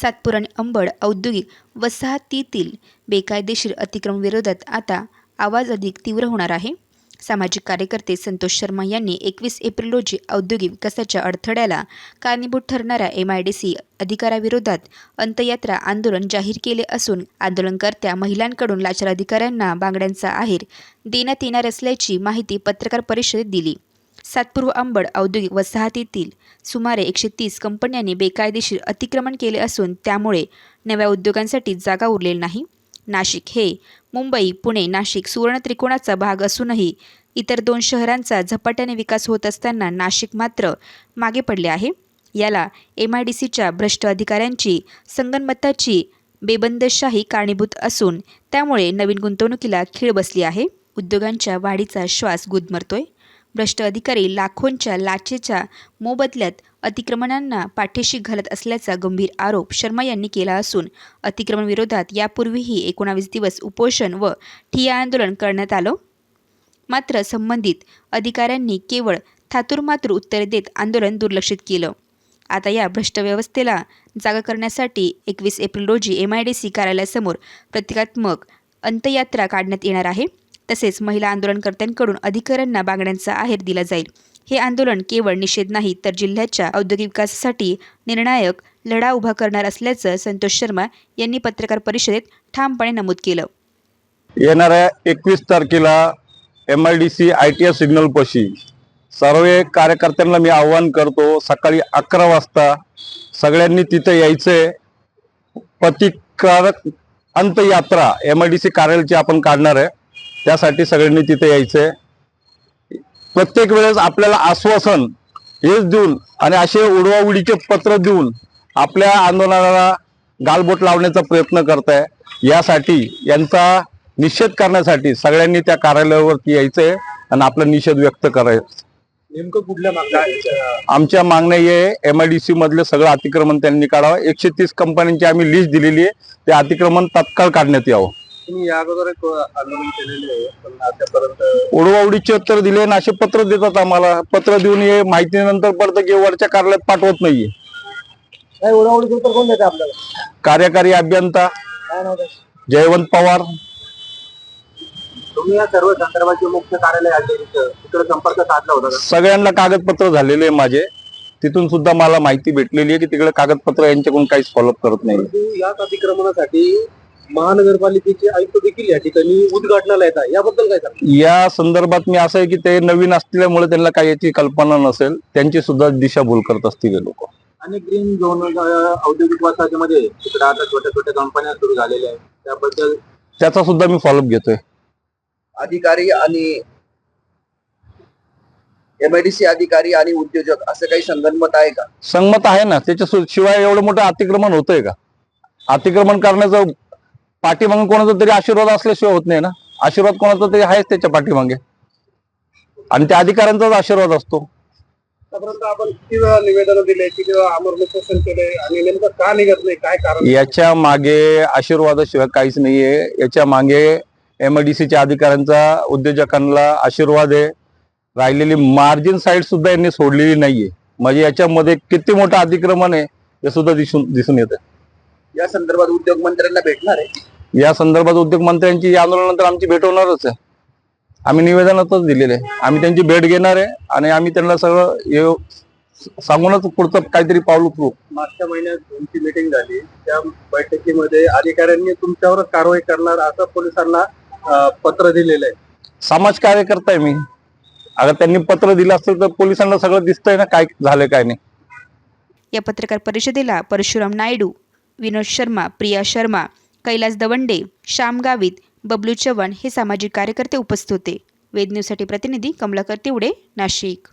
सातपूर आणि अंबड औद्योगिक वसाहतीतील बेकायदेशीर अतिक्रमविरोधात आता आवाज अधिक तीव्र होणार आहे. सामाजिक कार्यकर्ते संतोष शर्मा यांनी एकवीस एप्रिल रोजी औद्योगिक विकासाच्या अडथळ्याला कारणीभूत ठरणाऱ्या एम आय डी सी अधिकाराविरोधात अंतयात्रा आंदोलन जाहीर केले असून आंदोलनकर्त्या महिलांकडून लाचार अधिकाऱ्यांना बांगड्यांचा आहेर देण्यात येणार असल्याची माहिती पत्रकार परिषदेत दिली. सातपूर्व अंबड औद्योगिक वसाहतीतील सुमारे एकशे तीस कंपन्यांनी बेकायदेशीर अतिक्रमण केले असून त्यामुळे नव्या उद्योगांसाठी जागा उरलेली नाही. नाशिक हे मुंबई पुणे नाशिक सुवर्ण त्रिकोणाचा भाग असूनही इतर दोन शहरांचा झपाट्याने विकास होत असताना नाशिक मात्र मागे पडले आहे. याला एम आय डी सीच्या भ्रष्ट अधिकाऱ्यांची संगनमताची बेबंदशाही कारणीभूत असून त्यामुळे नवीन गुंतवणुकीला खीळ बसली आहे. उद्योगांच्या वाढीचा श्वास गुदमरतोय. भ्रष्ट अधिकारी लाखोंच्या लाचेच्या मोबदल्यात अतिक्रमणांना पाठीशी घालत असल्याचा गंभीर आरोप शर्मा यांनी केला असून अतिक्रमण विरोधात यापूर्वीही एकोणावीस दिवस उपोषण व ठिया आंदोलन करण्यात आलं. मात्र संबंधित अधिकाऱ्यांनी केवळ थातुरमातुर उत्तरे देत आंदोलन दुर्लक्षित केलं. आता या भ्रष्ट व्यवस्थेला जागा करण्यासाठी एकवीस एप्रिल रोजी एम आय डी सी कार्यालयासमोर प्रतिकात्मक अंत्ययात्रा काढण्यात येणार आहे. तसेच महिला आंदोलनकर्त्यांकडून अधिकाऱ्यांना बांगड्यांचा आहेर दिला जाईल. हे आंदोलन केवळ निषेध नाही तर जिल्ह्याच्या औद्योगिक विकासासाठी निर्णायक लढा उभा करणार असल्याचं संतोष शर्मा यांनी पत्रकार परिषदेत ठामपणे नमूद केलं. येणाऱ्या एकवीस तारखेला M I D C I T S signal पशी सर्व कार्यकर्त्यांना मी आव्हान करतो सकाळी अकरा वाजता सगळ्यांनी तिथं यायचंय. प्रतिकारक अंतयात्रा एम आय डी सी कार्यालयाची आपण काढणार आहे. त्यासाठी सगळ्यांनी तिथे यायचंय. प्रत्येक वेळेस आपल्याला आश्वासन हेच देऊन आणि असे उडवाउडीचे पत्र देऊन आपल्या आंदोलनाला गालबोट लावण्याचा प्रयत्न करताय. यासाठी यांचा निषेध करण्यासाठी सगळ्यांनी त्या कार्यालयावरती यायचंय आणि आपला निषेध व्यक्त करायचा. नेमकं कुठल्या मागण्या आमच्या मागण्या हे एम आय डी सी मधले सगळं अतिक्रमण त्यांनी काढावं. एकशे तीस कंपन्यांची आम्ही लिस्ट दिलेली आहे. ते अतिक्रमण तत्काळ काढण्यात यावं. तुम्ही या अगोदर एक आंदोलन केलेले आहे पण आतापर्यंत उडवाउडीचे उत्तर दिले आणि असे पत्र देतात आम्हाला. पत्र देऊन हे माहितीनंतर पडतं की वरच्या कार्यालयात पाठवत नाहीये. काय उडावडी उत्तर कोण देते आपल्याला? कार्यकारी अभियंता काय? जयवंत पवार. तुम्ही या सर्व संदर्भाचे मुख्य कार्यालय तिकडे संपर्क साधला होता का? सगळ्यांना कागदपत्र झालेले आहे माझे. तिथून सुद्धा मला माहिती भेटलेली आहे की तिकडे कागदपत्र यांच्याकडून काहीच फॉलोअप करत नाही परंतु याच अतिक्रमणासाठी महानगरपालिकेचे आयुक्त देखील या ठिकाणी उद्घाटनाला येतात याबद्दल काय सांगा या संदर्भात मी असं आहे की ते नवीन असल्यामुळे त्यांना काही याची कल्पना नसेल. त्यांची सुद्धा दिशाभूल करत असतील हे लोक. आणि ग्रीन झोन औद्योगिक वसाहतीमध्ये तिकडे आता छोट्या छोट्या कंपन्या सुरू झालेल्या आहेत. त्याबद्दल त्याचा सुद्धा मी फॉलोअप घेतोय. अधिकारी आणि एमआयडीसी अधिकारी आणि उद्योजक असं काही संगनमत आहे का? संमत आहे ना. त्याच्या सु- शिवाय एवढं मोठं अतिक्रमण होतंय का? अतिक्रमण करण्याचं पाठीमागे कोणाचा तरी आशीर्वाद असल्याशिवाय होत नाही ना. आशीर्वाद कोणाचा तरी आहेच त्याच्या पाठीमागे. आणि त्या अधिकाऱ्यांचाच आशीर्वाद असतो. आतापर्यंत आपण किती वेळा निवेदन दिले किती वेळा आमरण उपोषण केले आणि नेमकं का निघत नाही काय कारण? याच्या मागे आशीर्वादाशिवाय काहीच नाहीये. याच्या मागे एमआयडीसीच्या अधिकाऱ्यांचा उद्योजकांना आशीर्वाद आहे. राहिलेली मार्जिन साईड सुद्धा यांनी सोडलेली नाहीये. म्हणजे याच्यामध्ये किती मोठं अतिक्रमण आहे हे सुद्धा दिसून दिसून येत या संदर्भात उद्योग मंत्र्यांना भेटणार आहे. या संदर्भात उद्योग मंत्र्यांची या आंदोलनानंतर आमची भेट होणारच आहे. आम्ही निवेदनातच दिलेले आहे. आम्ही त्यांची भेट घेणार आहे आणि आम्ही त्यांना सगळं हे सांगूनच पुढचं काहीतरी पाऊल उचलू. मागच्या महिन्यात तुमची मीटिंग झाली. त्या बैठकीमध्ये अधिकाऱ्यांनी तुमच्यावरच कारवाई करणार असं पोलिसांना पत्र दिलेलं आहे. समाज कार्यकर्ता आहे मी. अगर त्यांनी पत्र दिलं असेल तर पोलिसांना सगळं दिसतंय ना काय झालंय काय नाही. या पत्रकार परिषदेला परशुराम नायडू विनोद शर्मा प्रिया शर्मा कैलास दवंडे श्याम गावित बबलू चव्हाण हे सामाजिक कार्यकर्ते उपस्थित होते. वेद न्यूजसाठी प्रतिनिधी कमलाकर तिवडे नाशिक.